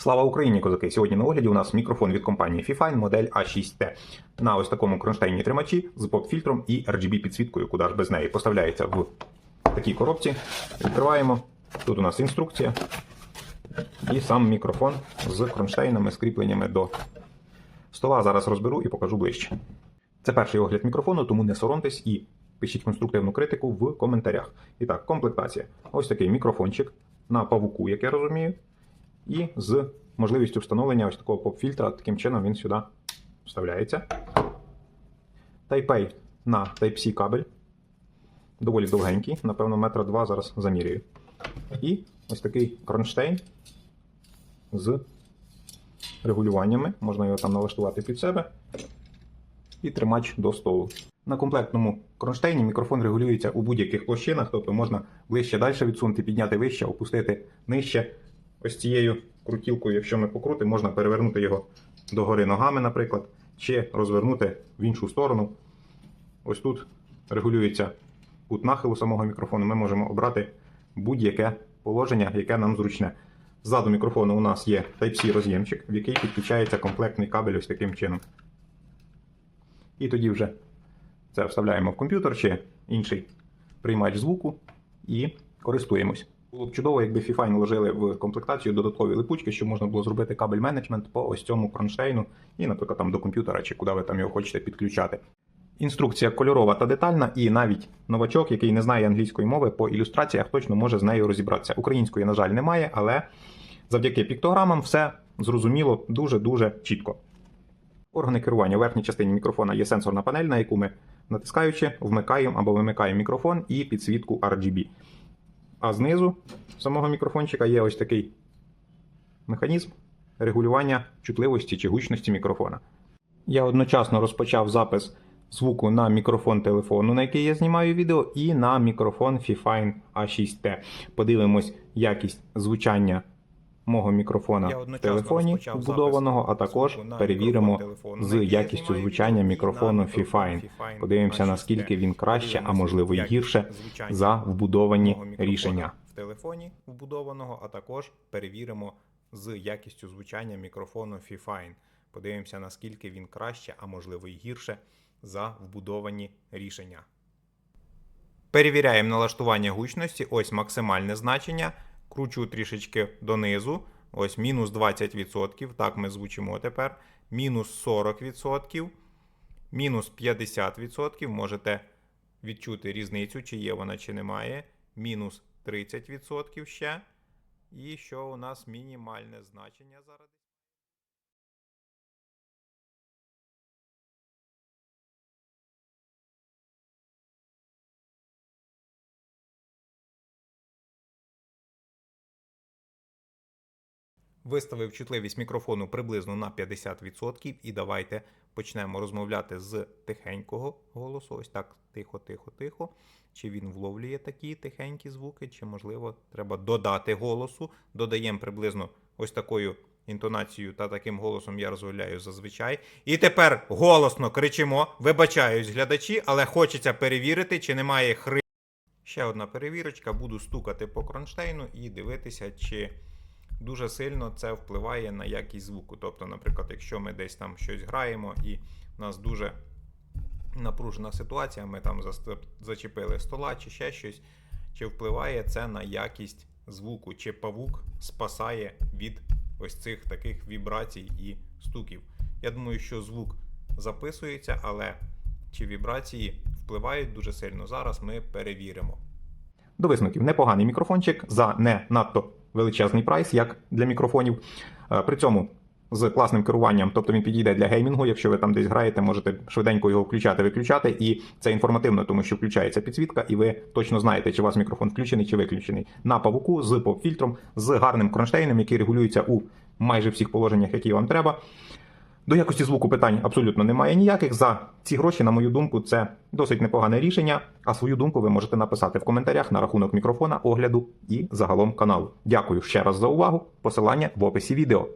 Слава Україні, козаки! Сьогодні на огляді у нас мікрофон від компанії Fifine модель A6T на ось такому кронштейні тримачі з поп-фільтром і RGB підсвіткою, куди ж без неї. Поставляється в такій коробці. Відкриваємо. Тут у нас інструкція і сам мікрофон з кронштейнами, скріпленнями до стола. Зараз розберу і покажу ближче. Це перший огляд мікрофону, тому не соромтесь і пишіть конструктивну критику в коментарях. І так, комплектація. Ось такий мікрофончик на павуку, як я розумію. І з можливістю встановлення ось такого поп-фільтра, таким чином він сюди вставляється. Type-A на Type-C кабель. Доволі довгенький, напевно, метра два зараз замірюю. І ось такий кронштейн з регулюваннями. Можна його там налаштувати під себе. І тримач до столу. На комплектному кронштейні мікрофон регулюється у будь-яких площинах, тобто можна ближче далі відсунути, підняти вище, опустити нижче. Ось цією крутілкою, якщо ми покрутимо, можна перевернути його догори ногами, наприклад, чи розвернути в іншу сторону. Ось тут регулюється кут нахилу самого мікрофону. Ми можемо обрати будь-яке положення, яке нам зручне. Ззаду мікрофону у нас є Type-C роз'ємчик, в який підключається комплектний кабель ось таким чином. І тоді вже це вставляємо в комп'ютер чи інший приймач звуку і користуємось. Було б чудово, якби Fifine вложили в комплектацію додаткові липучки, щоб можна було зробити кабель менеджмент по ось цьому кронштейну і, наприклад, там до комп'ютера чи куди ви там його хочете підключати. Інструкція кольорова та детальна, і навіть новачок, який не знає англійської мови, по ілюстраціях точно може з нею розібратися. Української, на жаль, немає, але завдяки піктограмам все зрозуміло дуже-дуже чітко. Органи керування у верхній частині мікрофона є сенсорна панель, на яку ми натискаючи, вмикаємо або вимикаємо мікрофон і підсвітку RGB. А знизу самого мікрофончика є ось такий механізм регулювання чутливості чи гучності мікрофона. Я одночасно розпочав запис звуку на мікрофон телефону, на який я знімаю відео, і на мікрофон Fifine A6T. Подивимось якість звучання мого мікрофона в телефоні вбудованого, а також перевіримо з якістю звучання мікрофону Fifine. Fifine Подивимося, наскільки він краще, а можливо і гірше за вбудовані рішення. в телефоні вбудованого, а також перевіримо з якістю звучання мікрофону Fifine. Подивимося, наскільки він краще, а можливо і гірше за вбудовані рішення. Перевіряємо налаштування гучності. Ось максимальне значення. Кручу трішечки донизу. Ось мінус 20%. Так ми звучимо тепер. Мінус 40%. Мінус 50%. Можете відчути різницю, чи є вона, чи немає. Мінус 30% ще. І що у нас мінімальне значення зараз? Виставив чутливість мікрофону приблизно на 50%, і давайте почнемо розмовляти з тихенького голосу. Ось так тихо, тихо, тихо. Чи він вловлює такі тихенькі звуки, чи, можливо, треба додати голосу. Додаємо приблизно ось такою інтонацією та таким голосом я розмовляю зазвичай. І тепер голосно кричимо: вибачаюсь, глядачі, але хочеться перевірити, чи немає хри. Ще одна перевірочка. Буду стукати по кронштейну і дивитися, чи дуже сильно це впливає на якість звуку. Тобто, наприклад, якщо ми десь там щось граємо і в нас дуже напружена ситуація, ми там зачепили стола чи ще щось, чи впливає це на якість звуку, чи павук спасає від ось цих таких вібрацій і стуків. Я думаю, що звук записується, але чи вібрації впливають дуже сильно зараз, ми перевіримо. До висновків непоганий мікрофончик за не надто величезний прайс, як для мікрофонів. Е, При цьому з класним керуванням, тобто він підійде для геймінгу. Якщо ви там десь граєте, можете швиденько його включати, виключати. І це інформативно, тому що включається підсвітка, і ви точно знаєте, чи у вас мікрофон включений чи виключений. На павуку з поп-фільтром, з гарним кронштейном, який регулюється у майже всіх положеннях, які вам треба. До якості звуку питань абсолютно немає ніяких. За ці гроші, на мою думку, це досить непогане рішення. А свою думку ви можете написати в коментарях на рахунок мікрофона, огляду і загалом каналу. Дякую ще раз за увагу. Посилання в описі відео.